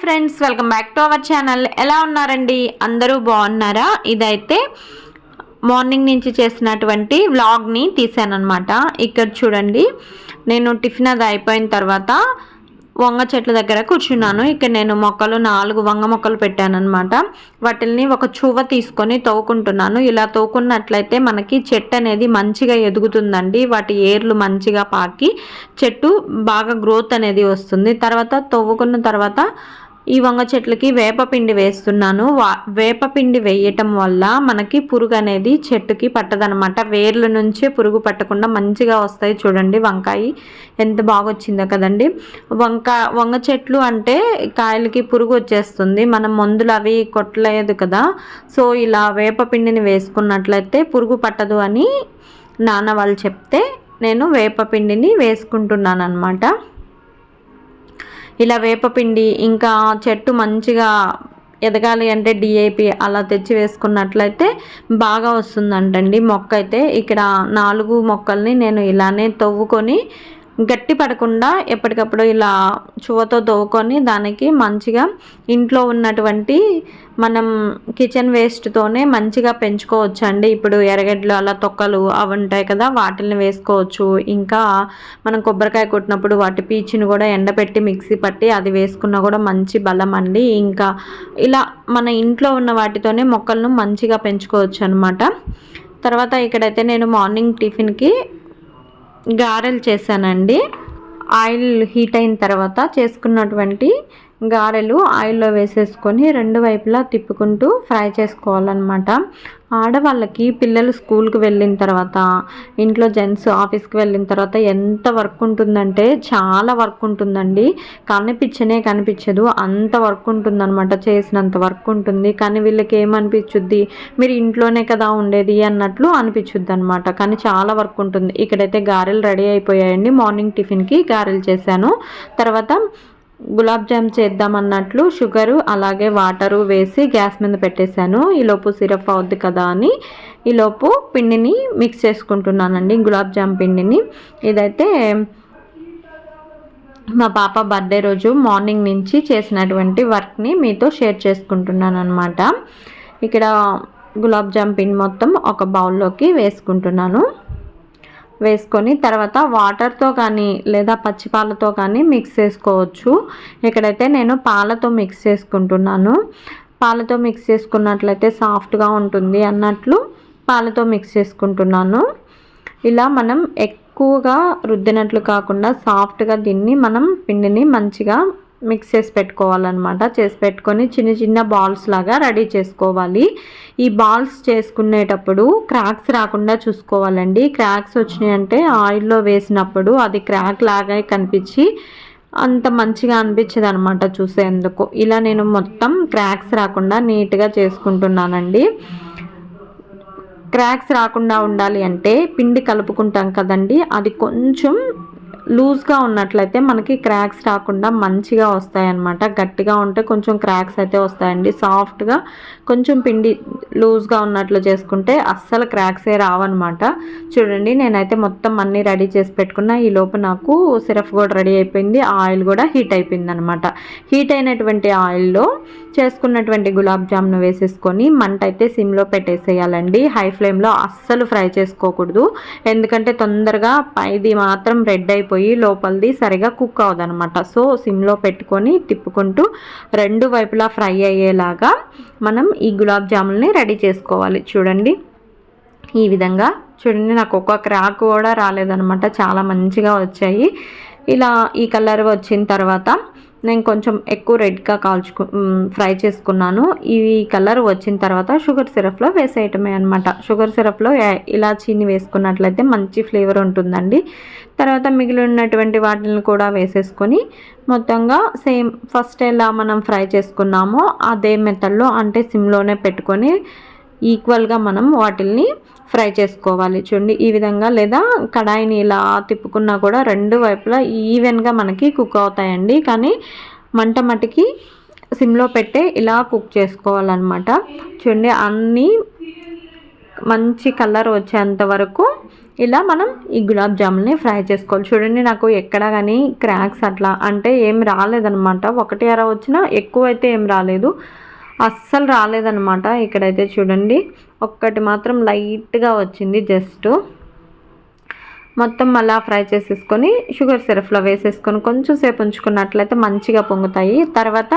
Friends welcome back to our channel ఎలా ఉన్నారండి? అందరూ బాగున్నారా? ఇదైతే మార్నింగ్ నుంచి చేసినటువంటి వ్లాగ్ని తీసానమాట ఇక్కడ చూడండి నేను టిఫిన్ అది అయిపోయిన తర్వాత వంగ చెట్ల దగ్గర కూర్చున్నాను. ఇక్కడ నేను మొక్కలు నాలుగు వంగ మొక్కలు పెట్టానమాట వాటిని ఒక చువ్వ తీసుకొని తవ్వుకుంటున్నాను ఇలా తవ్వుకున్నట్లయితే మనకి చెట్టు అనేది మంచిగా ఎదుగుతుందండి. వాటి ఏర్లు మంచిగా పాకి చెట్టు బాగా గ్రోత్ అనేది వస్తుంది. తర్వాత తవ్వుకున్న తర్వాత ఈ వంగ చెట్లకి వేపపిండి వేస్తున్నాను. వా వేపపిండి వేయటం వల్ల మనకి పురుగు అనేది చెట్టుకి పట్టదనమాట వేర్ల నుంచే పురుగు పట్టకుండా మంచిగా వస్తాయి చూడండి వంకాయ. ఎంత బాగా వచ్చిందో కదండి. వంక వంగ చెట్లు అంటే కాయలకి పురుగు వచ్చేస్తుంది. మనం మందులు అవి కొట్టలేదు కదా. సో ఇలా వేపపిండిని వేసుకున్నట్లయితే పురుగు పట్టదు అని నాన్న వాళ్ళు చెప్తే నేను వేపపిండిని వేసుకుంటున్నాను అనమాట ఇలా వేపపిండి ఇంకా చెట్టు మంచిగా ఎదగాలి అంటే డిఏపి అలా తెచ్చి వేసుకున్నట్లయితే బాగా వస్తుందంటండి మొక్క అయితే ఇక్కడ నాలుగు మొక్కల్ని నేను ఇలానే తవ్వుకొని గట్టి పడకుండా ఎప్పటికప్పుడు ఇలా చువతో తవ్వుకొని దానికి మంచిగా ఇంట్లో ఉన్నటువంటి మనం కిచెన్ వేస్ట్తోనే మంచిగా పెంచుకోవచ్చు అండి ఇప్పుడు ఎర్రగడ్డలు అలా తొక్కలు అవి ఉంటాయి కదా వాటిని వేసుకోవచ్చు. ఇంకా మనం కొబ్బరికాయ కొట్టినప్పుడు వాటి పీచుని కూడా ఎండబెట్టి మిక్సీ పట్టి అది వేసుకున్నా కూడా మంచి బలం అండి. ఇంకా ఇలా మన ఇంట్లో ఉన్న వాటితోనే మొక్కలను మంచిగా పెంచుకోవచ్చు అనమాట తర్వాత ఇక్కడైతే నేను మార్నింగ్ టిఫిన్కి గారెలు చేశానండి. ఆయిల్ హీట్ అయిన తర్వాత చేసుకున్నటువంటి గారెలు ఆయిల్లో వేసేసుకొని రెండు వైపులా తిప్పుకుంటూ ఫ్రై చేసుకోవాలన్నమాట. ఆడవాళ్ళకి పిల్లలు స్కూల్కి వెళ్ళిన తర్వాత ఇంట్లో జెంట్స్ ఆఫీస్కి వెళ్ళిన తర్వాత ఎంత వర్క్ ఉంటుందంటే చాలా వర్క్ ఉంటుందండి. కనిపించనే కనిపించదు. అంత వర్క్ ఉంటుందన్నమాట. చేసినంత వర్క్ ఉంటుంది. కానీ వీళ్ళకి ఏమనిపించుద్ది? మీరు ఇంట్లోనే కదా ఉండేది అన్నట్లు అనిపించుద్ది అనమాట కానీ చాలా వర్క్ ఉంటుంది. ఇక్కడైతే గారెలు రెడీ అయిపోయాయండి. మార్నింగ్ టిఫిన్కి గారెలు చేశాను. తర్వాత గులాబ్ జామ్ చేద్దామన్నట్లు షుగరు అలాగే వాటరు వేసి గ్యాస్ మీద పెట్టేశాను. ఈలోపు సిరప్ అవుద్ది కదా అని ఈలోపు పిండిని మిక్స్ చేసుకుంటున్నానండి గులాబ్ జామ్ పిండిని. ఇదైతే మా పాప బర్త్డే రోజు మార్నింగ్ నుంచి చేసినటువంటి వర్క్ని మీతో షేర్ చేసుకుంటున్నాను అనమాట ఇక్కడ గులాబ్ జామ్ పిండి మొత్తం ఒక బౌల్లోకి వేసుకుంటున్నాను. వేసుకొని తర్వాత వాటర్తో కానీ లేదా పచ్చిపాలతో కానీ మిక్స్ చేసుకోవచ్చు. ఇక్కడైతే నేను పాలతో మిక్స్ చేసుకుంటున్నాను. పాలతో మిక్స్ చేసుకున్నట్లయితే సాఫ్ట్గా ఉంటుంది అన్నట్లు పాలతో మిక్స్ చేసుకుంటున్నాను. ఇలా మనం ఎక్కువగా రుద్దినట్లు కాకుండా సాఫ్ట్గా దీన్ని మనం పిండిని మంచిగా మిక్స్ చేసి పెట్టుకోవాలన్నమాట. చేసి పెట్టుకొని చిన్న చిన్న బాల్స్ లాగా రెడీ చేసుకోవాలి. ఈ బాల్స్ చేసుకునేటప్పుడు క్రాక్స్ రాకుండా చూసుకోవాలండి. క్రాక్స్ వచ్చినాయంటే ఆయిల్లో వేసినప్పుడు అది క్రాక్ లాగా కనిపించి అంత మంచిగా అనిపించదు అనమాట చూసేందుకు. ఇలా నేను మొత్తం క్రాక్స్ రాకుండా నీట్గా చేసుకుంటున్నానండి. క్రాక్స్ రాకుండా ఉండాలి అంటే పిండి కలుపుకుంటాం కదండి. అది కొంచెం లూజ్గా ఉన్నట్లయితే మనకి క్రాక్స్ రాకుండా మంచిగా వస్తాయన్నమాట. గట్టిగా ఉంటే కొంచెం క్రాక్స్ అయితే వస్తాయండి. సాఫ్ట్గా కొంచెం పిండి లూజ్గా ఉన్నట్లు చేసుకుంటే అస్సలు క్రాక్సే రావన్నమాట. చూడండి నేనైతే మొత్తం అన్నీ రెడీ చేసి పెట్టుకున్నా. ఈ లోపు నాకు సిరప్ కూడా రెడీ అయిపోయింది. ఆయిల్ కూడా హీట్ అయిపోయింది అనమాట హీట్ అయినటువంటి ఆయిల్లో చేసుకున్నటువంటి గులాబ్ జామ్ను వేసేసుకొని మంట అయితే సిమ్లో పెట్టేసేయాలండి. హై ఫ్లేమ్లో అస్సలు ఫ్రై చేసుకోకూడదు. ఎందుకంటే తొందరగా పైది మాత్రం రెడ్ అయిపోయి లోపలిది సరిగా కుక్ అవ్వదనమాట సో సిమ్లో పెట్టుకొని తిప్పుకుంటూ రెండు వైపులా ఫ్రై అయ్యేలాగా మనం ఈ గులాబ్ జాములని రెడీ చేసుకోవాలి. చూడండి. ఈ విధంగా చూడండి నాకు ఒక్క క్రాక్ కూడా రాలేదనమాట. చాలా మంచిగా వచ్చాయి. ఇలా ఈ కలర్ వచ్చిన తర్వాత నేను కొంచెం ఎక్కువ రెడ్గా కాల్చుకు ఫ్రై చేసుకున్నాను. ఇవి కలర్ వచ్చిన తర్వాత షుగర్ సిరప్లో వేసేయటమే అనమాట షుగర్ సిరప్లో ఇలాచీని వేసుకున్నట్లయితే మంచి ఫ్లేవర్ ఉంటుందండి. తర్వాత మిగిలి ఉన్నటువంటి వాటిని కూడా వేసేసుకొని మొత్తంగా సేమ్ ఫస్ట్ ఎలా మనం ఫ్రై చేసుకున్నామో అదే మెథడ్లో అంటే సిమ్లోనే పెట్టుకొని ఈక్వల్గా మనం వాటిల్ని ఫ్రై చేసుకోవాలి. చూడండి ఈ విధంగా లేదా కడాయిని ఇలా తిప్పుకున్నా కూడా రెండు వైపులా ఈవెన్గా మనకి కుక్ అవుతాయండి. కానీ మంట మటుకి సిమ్లో పెట్టే ఇలా కుక్ చేసుకోవాలన్నమాట. చూడండి అన్నీ మంచి కలర్ వచ్చేంత వరకు ఇలా మనం ఈ గులాబ్ జాముల్ని ఫ్రై చేసుకోవాలి. చూడండి నాకు ఎక్కడ కానీ క్రాక్స్ అట్లా అంటే ఏం రాలేదనమాట ఒకటి అర వచ్చినా ఎక్కువ అయితే ఏం రాలేదు. అస్సలు రాలేదనమాట ఇక్కడైతే చూడండి. ఒక్కటి మాత్రం లైట్గా వచ్చింది జస్ట్. మొత్తం అలా ఫ్రై చేసేసుకొని షుగర్ సిరప్లో వేసేసుకొని కొంచెం సేపు ఉంచుకున్నట్లయితే మంచిగా పొంగుతాయి. తర్వాత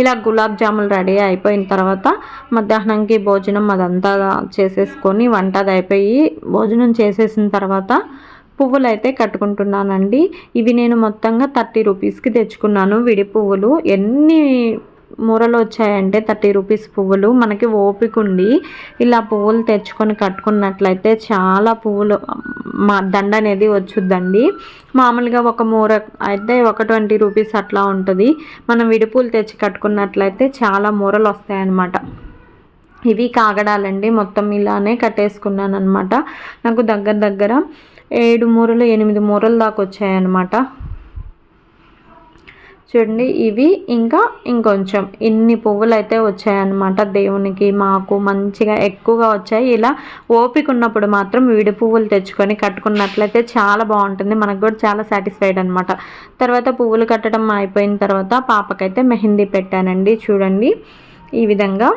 ఇలా గులాబ్ జాములు రెడీ అయిపోయిన తర్వాత మధ్యాహ్నంకి భోజనం అదంతా చేసేసుకొని వంట అది అయిపోయి భోజనం చేసేసిన తర్వాత పువ్వులు అయితే కట్టుకుంటున్నానండి. ఇవి నేను మొత్తంగా థర్టీ రూపీస్కి తెచ్చుకున్నాను. విడి పువ్వులు ఎన్ని మూరలు వచ్చాయంటే థర్టీ రూపీస్ పువ్వులు. మనకి ఓపిక ఉండి ఇలా పువ్వులు తెచ్చుకొని కట్టుకున్నట్లయితే చాలా పువ్వులు మా దండ అనేది వచ్చుద్దండి. మామూలుగా ఒక మూర అయితే ఒక ట్వంటీ రూపీస్ అట్లా ఉంటుంది. మనం విడిపూలు తెచ్చి కట్టుకున్నట్లయితే చాలా మూరలు వస్తాయన్నమాట. ఇవి కాగడాలండి. మొత్తం ఇలానే కట్టేసుకున్నాను అనమాట నాకు దగ్గర దగ్గర ఏడు మూరలు ఎనిమిది మూరలు దాకా వచ్చాయన్నమాట. చూడండి ఇవి ఇంకా ఇంకొంచెం. ఇన్ని పువ్వులు అయితే వచ్చాయన్నమాట దేవునికి. మాకు మంచిగా ఎక్కువగా వచ్చాయి. ఇలా ఓపిక ఉన్నప్పుడు మాత్రం విడి పువ్వులు తెచ్చుకొని కట్టుకున్నట్లయితే చాలా బాగుంటుంది. మనకు కూడా చాలా సాటిస్ఫైడ్ అనమాట తర్వాత పువ్వులు కట్టడం అయిపోయిన తర్వాత పాపకైతే మెహందీ పెట్టానండి. చూడండి ఈ విధంగా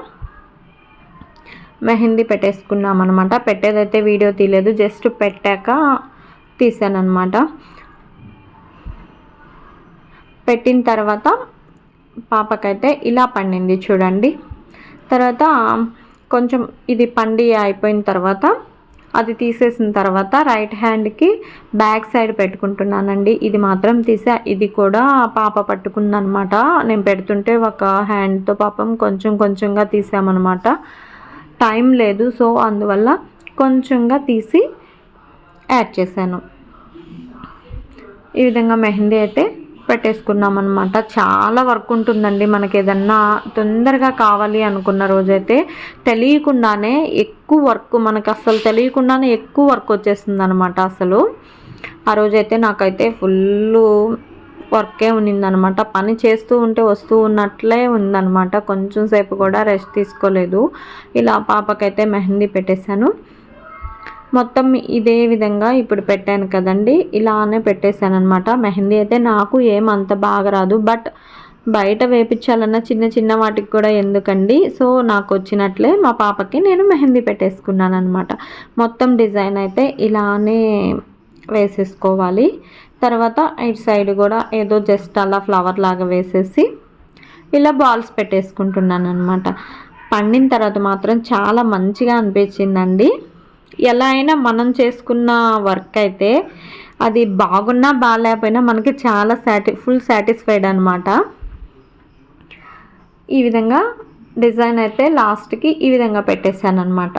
మెహందీ పెట్టేసుకున్నాం అనమాట పెట్టేదైతే వీడియో తీయలేదు. జస్ట్ పెట్టాక తీసాను అనమాట పెట్టిన తర్వాత పాపకైతే ఇలా పండింది చూడండి. తర్వాత కొంచెం ఇది పండి అయిపోయిన తర్వాత అది తీసేసిన తర్వాత రైట్ హ్యాండ్కి బ్యాక్ సైడ్ పెట్టుకుంటున్నానండి. ఇది మాత్రం తీసా. ఇది కూడా పాప పట్టుకుందనమాట. నేను పెడుతుంటే ఒక హ్యాండ్తో పాపం కొంచెం కొంచెంగా తీసామన్నమాట టైం లేదు సో అందువల్ల కొంచెంగా తీసి యాడ్ చేశాను. ఈ విధంగా మెహందీ అయితే పెట్టేసుకున్నాం అనమాట చాలా వర్క్ ఉంటుందండి మనకి ఏదన్నా తొందరగా కావాలి అనుకున్న రోజైతే తెలియకుండానే ఎక్కువ వర్క్ మనకు అసలు తెలియకుండానే ఎక్కువ వర్క్ వచ్చేస్తుంది అనమాట అసలు. ఆ రోజైతే నాకైతే ఫుల్ వర్కే ఉన్నిందనమాట పని చేస్తూ ఉంటే వస్తూ ఉన్నట్లే ఉందనమాట కొంచెం సేపు కూడా రెస్ట్ తీసుకోలేదు. ఇలా పాపకైతే మెహందీ పెట్టేశాను. మొత్తం ఇదే విధంగా ఇప్పుడు పెట్టాను కదండి. ఇలానే పెట్టేశాను అనమాట మెహందీ అయితే నాకు ఏమంత బాగా రాదు. బట్ బయట వేపించాలన్న చిన్న చిన్న వాటికి కూడా ఎందుకండి? సో నాకు వచ్చినట్లే మా పాపకి నేను మెహందీ పెట్టేసుకున్నాను అనమాట మొత్తం డిజైన్ అయితే ఇలానే వేసేసుకోవాలి. తర్వాత ఇటు సైడ్ కూడా ఏదో జస్ట్ అలా ఫ్లవర్ లాగా వేసేసి ఇలా బాల్స్ పెట్టేసుకుంటున్నాను అనమాట పండిన తర్వాత మాత్రం చాలా మంచిగా అనిపించిందండి. ఎలా అయినా మనం చేసుకున్న వర్క్ అయితే అది బాగున్నా బాగాలేకపోయినా మనకి చాలా సాటి ఫుల్ సాటిస్ఫైడ్ అనమాట ఈ విధంగా డిజైన్ అయితే లాస్ట్కి ఈ విధంగా పెట్టేశాను అనమాట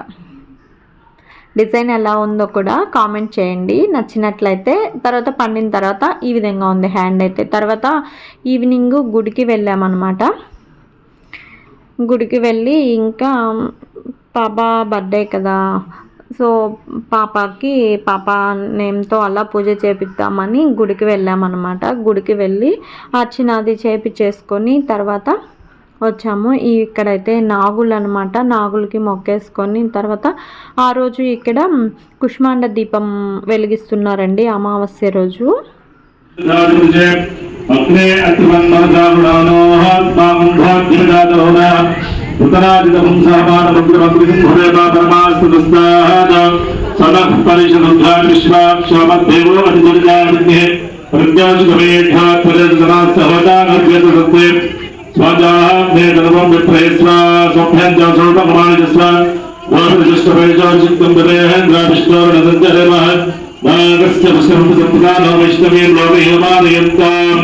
డిజైన్ ఎలా ఉందో కూడా కామెంట్ చేయండి. నచ్చినట్లయితే తర్వాత పండిన తర్వాత ఈ విధంగా ఉంది హ్యాండ్ అయితే. తర్వాత ఈవినింగ్ గుడికి వెళ్ళామన్నమాట. గుడికి వెళ్ళి ఇంకా పాప బర్త్డే కదా సో పాపకి పాప నేమ్తో అలా పూజ చేపిద్దామని గుడికి వెళ్ళామన్నమాట. గుడికి వెళ్ళి అర్చనాది చేపించేసుకొని తర్వాత వచ్చాము. ఇక్కడైతే నాగులు అనమాట నాగులకి మొక్కేసుకొని తర్వాత ఆ రోజు ఇక్కడ కుష్మాండ దీపం వెలిగిస్తున్నారండి అమావాస్య రోజు. అగ్నే उत्तरादितपुंसामानमुद्रमग्निसिंहदेवा सनः परिषदुद्धान् विश्वाक्षमद्देवो अधिदुर्गादित्ये प्रज्ञासुखमेघात्मजनास्तहोदानर्यतसत्ते स्वाजाहे धर्मं विप्रयस्वा स्वभ्यं च सर्वमानजस्व वाहनजष्टपरिचाचित्तं गतेहेन्द्राविष्णोर्नदञ्जहेमः नागस्य पुष्करमुसम्पदानो वैष्णवीं लोकयोमानयन्ताम्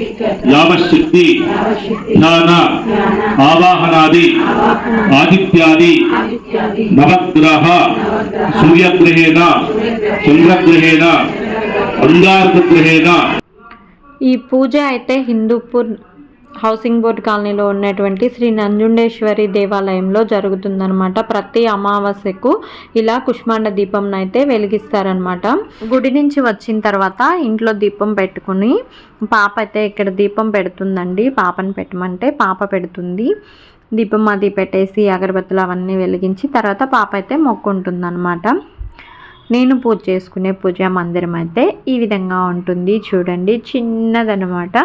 యావశక్తి ధ్యాన ఆవాహనాది ఆదిత్యాది నవగ్రహ సూర్యగ్రహేణ చంద్రగ్రహేణ అంగార్గ్రహేణ ఈ పూజ అయితే హిందూపూర్ హౌసింగ్ బోర్డ్ కాలనీలో ఉన్నటువంటి శ్రీ నంజుండేశ్వరి దేవాలయంలో జరుగుతుందనమాట ప్రతి అమావాస్యకు ఇలా కుష్మాండ దీపం అయితే వెలిగిస్తారనమాట గుడి నుంచి వచ్చిన తర్వాత ఇంట్లో దీపం పెట్టుకుని పాప అయితే ఇక్కడ దీపం పెడుతుందండి. పాపను పెట్టమంటే పాప పెడుతుంది. దీపం అది పెట్టేసి అగరబత్తులు అవన్నీ వెలిగించి తర్వాత పాప అయితే మొక్కుంటుందన్నమాట. నేను పూజ చేసుకునే పూజా మందిరం అయితే ఈ విధంగా ఉంటుంది. చూడండి చిన్నదనమాట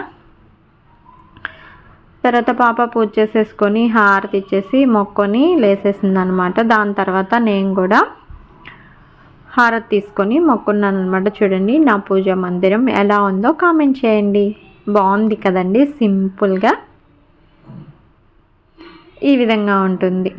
తర్వాత పాప పూజ చేసేసుకొని హారతి ఇచ్చేసి మొక్కొని లేసేసింది అనమాట దాని తర్వాత నేను కూడా హారతి తీసుకొని మొక్కున్నాను అనమాట చూడండి నా పూజ మందిరం ఎలా ఉందో కామెంట్ చేయండి. బాగుంది కదండి సింపుల్గా ఈ విధంగా ఉంటుంది.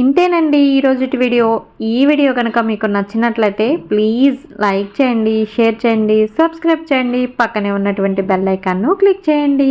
ఇంతేనండి ఈరోజుటి వీడియో. ఈ వీడియో కనుక మీకు నచ్చినట్లయితే ప్లీజ్ లైక్ చేయండి షేర్ చేయండి సబ్స్క్రైబ్ చేయండి. పక్కనే ఉన్నటువంటి బెల్ ఐకాన్ను క్లిక్ చేయండి.